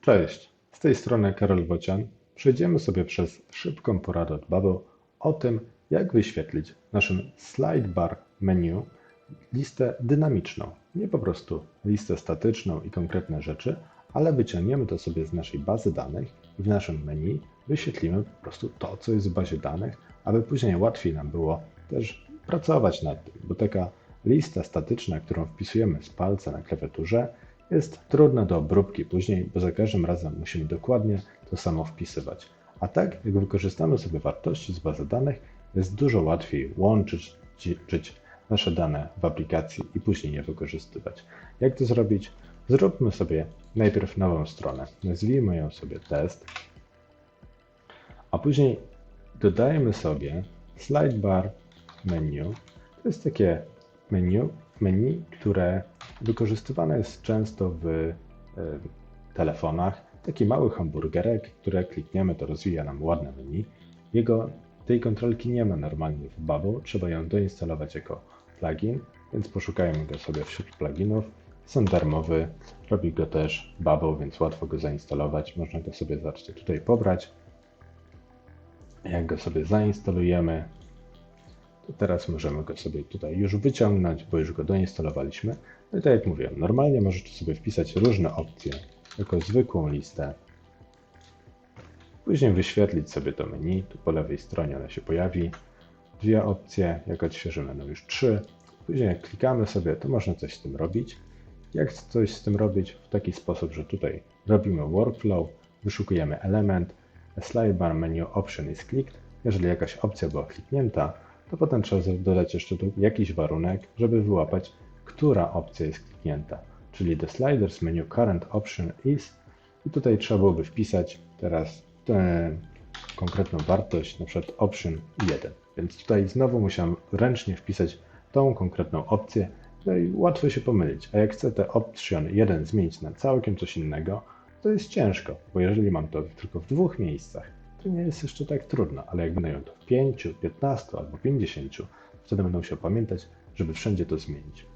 Cześć, z tej strony Karol Bocian. Przejdziemy sobie przez szybką poradę od Bubble o tym, jak wyświetlić w naszym slide bar menu listę dynamiczną. Nie po prostu listę statyczną i konkretne rzeczy, ale wyciągniemy to sobie z naszej bazy danych i w naszym menu wyświetlimy po prostu to, co jest w bazie danych, aby później łatwiej nam było też pracować nad tym, bo taka lista statyczna, którą wpisujemy z palca na klawiaturze, jest trudna do obróbki później, bo za każdym razem musimy dokładnie to samo wpisywać. A tak, jak wykorzystamy sobie wartości z bazy danych, jest dużo łatwiej łączyć nasze dane w aplikacji i później je wykorzystywać. Jak to zrobić? Zróbmy sobie najpierw nową stronę. Nazwijmy ją sobie test, a później dodajemy sobie slide bar menu. To jest takie menu, menu, które wykorzystywane jest często w e, telefonach. Taki mały hamburgerek, które klikniemy, to rozwija nam ładne menu. Jego, tej kontrolki nie ma normalnie w Bubble, trzeba ją doinstalować jako plugin, więc poszukajmy go sobie wśród pluginów. Są darmowy, robi go też Bubble, więc łatwo go zainstalować. Można go sobie, zobaczcie, tutaj pobrać. Jak go sobie zainstalujemy, teraz możemy go sobie tutaj już wyciągnąć, bo już go doinstalowaliśmy. No i tak jak mówiłem, normalnie możecie sobie wpisać różne opcje jako zwykłą listę. Później wyświetlić sobie to menu, tu po lewej stronie ono się pojawi. Dwie opcje, jak odświeżymy, no już trzy. Później jak klikamy sobie, to można coś z tym robić. Jak coś z tym robić? W taki sposób, że tutaj robimy workflow, wyszukujemy element, slide bar menu option is clicked. Jeżeli jakaś opcja była kliknięta, to potem trzeba dodać jeszcze tu jakiś warunek, żeby wyłapać, która opcja jest kliknięta. Czyli the sliders menu current option is i tutaj trzeba byłoby wpisać teraz tę konkretną wartość, na przykład option 1. Więc tutaj znowu musiałem ręcznie wpisać tą konkretną opcję, no i łatwo się pomylić. A jak chcę tę option 1 zmienić na całkiem coś innego, to jest ciężko, bo jeżeli mam to tylko w dwóch miejscach, to nie jest jeszcze tak trudno, ale jak będę to w 5, 15 albo 50, wtedy będę musiał pamiętać, żeby wszędzie to zmienić.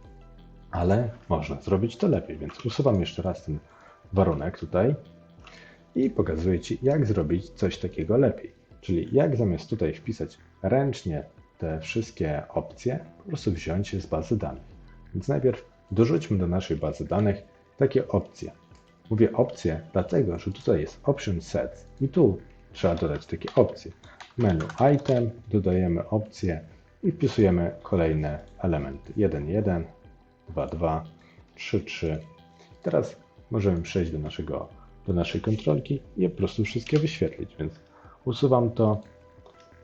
Ale można zrobić to lepiej, więc usuwam jeszcze raz ten warunek tutaj i pokazuję Ci, jak zrobić coś takiego lepiej. Czyli jak zamiast tutaj wpisać ręcznie te wszystkie opcje, po prostu wziąć je z bazy danych. Więc najpierw dorzućmy do naszej bazy danych takie opcje. Mówię opcje, dlatego że tutaj jest option set i tu trzeba dodać takie opcje. Menu item, dodajemy opcje i wpisujemy kolejne elementy. 1, 1, 2, 2, 3, 3. Teraz możemy przejść do, naszego, do naszej kontrolki i po prostu wszystkie wyświetlić, więc usuwam to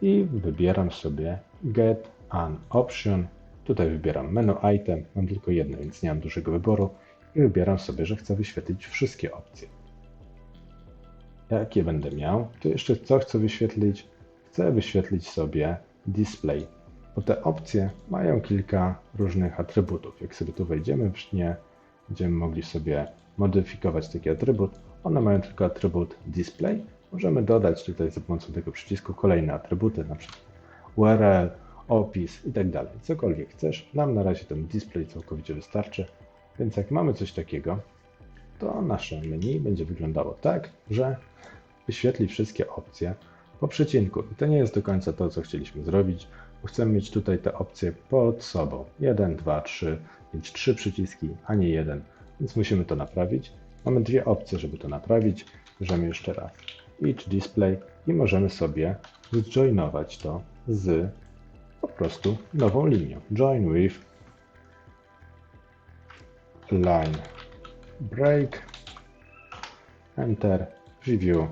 i wybieram sobie Get an Option. Tutaj wybieram menu item, mam tylko jedno, więc nie mam dużego wyboru i wybieram sobie, że chcę wyświetlić wszystkie opcje jakie będę miał, to jeszcze co chcę wyświetlić? Chcę wyświetlić sobie display, bo te opcje mają kilka różnych atrybutów. Jak sobie tu wejdziemy w nie, będziemy mogli sobie modyfikować taki atrybut. One mają tylko atrybut display. Możemy dodać tutaj za pomocą tego przycisku kolejne atrybuty, na przykład URL, opis i tak dalej. Cokolwiek chcesz. Nam na razie ten display całkowicie wystarczy. Więc jak mamy coś takiego, to nasze menu będzie wyglądało tak, że wyświetli wszystkie opcje po przecinku. I to nie jest do końca to, co chcieliśmy zrobić, bo chcemy mieć tutaj te opcje pod sobą. 1, 2, 3, mieć trzy przyciski, a nie jeden, więc musimy to naprawić. Mamy dwie opcje, żeby to naprawić. Bierzemy jeszcze raz each display i możemy sobie zjoinować to z po prostu nową linią. Join with line break, enter, preview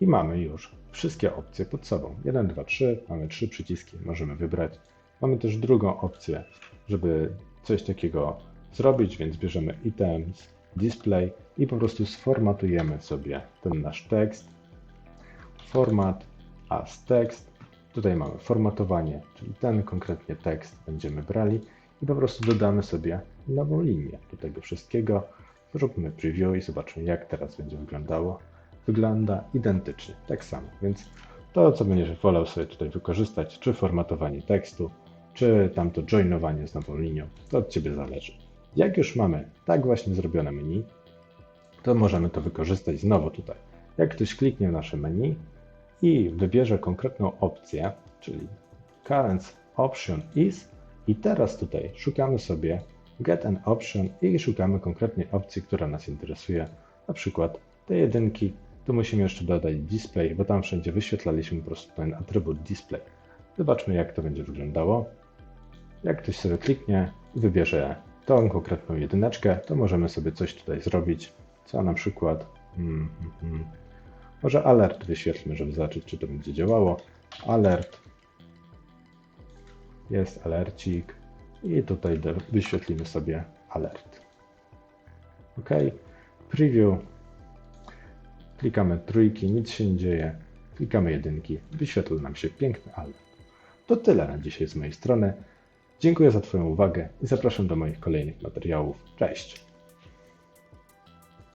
i mamy już wszystkie opcje pod sobą. 1, 2, 3, mamy trzy przyciski, możemy wybrać. Mamy też drugą opcję, żeby coś takiego zrobić, więc bierzemy items, display i po prostu sformatujemy sobie ten nasz tekst. Format as text. Tutaj mamy formatowanie, czyli ten konkretnie tekst będziemy brali i po prostu dodamy sobie nową linię do tego wszystkiego. Zróbmy preview i zobaczmy jak teraz będzie wyglądało. Wygląda identycznie, tak samo, więc to co będziesz wolał sobie tutaj wykorzystać, czy formatowanie tekstu, czy tamto joinowanie z nową linią, to od Ciebie zależy. Jak już mamy tak właśnie zrobione menu, to możemy to wykorzystać znowu tutaj. Jak ktoś kliknie w nasze menu i wybierze konkretną opcję, czyli current option is i teraz tutaj szukamy sobie get an option i szukamy konkretnej opcji, która nas interesuje, na przykład te jedynki, tu musimy jeszcze dodać display, bo tam wszędzie wyświetlaliśmy po prostu ten atrybut display. Zobaczmy jak to będzie wyglądało. Jak ktoś sobie kliknie i wybierze tą konkretną jedyneczkę, to możemy sobie coś tutaj zrobić, co na przykład mm, mm, mm, może alert wyświetlmy, żeby zobaczyć, czy to będzie działało. Alert. Jest alercik. I tutaj wyświetlimy sobie alert. OK. Preview. Klikamy trójki, nic się nie dzieje. Klikamy jedynki, wyświetla nam się piękny alert. To tyle na dzisiaj z mojej strony. Dziękuję za Twoją uwagę i zapraszam do moich kolejnych materiałów. Cześć!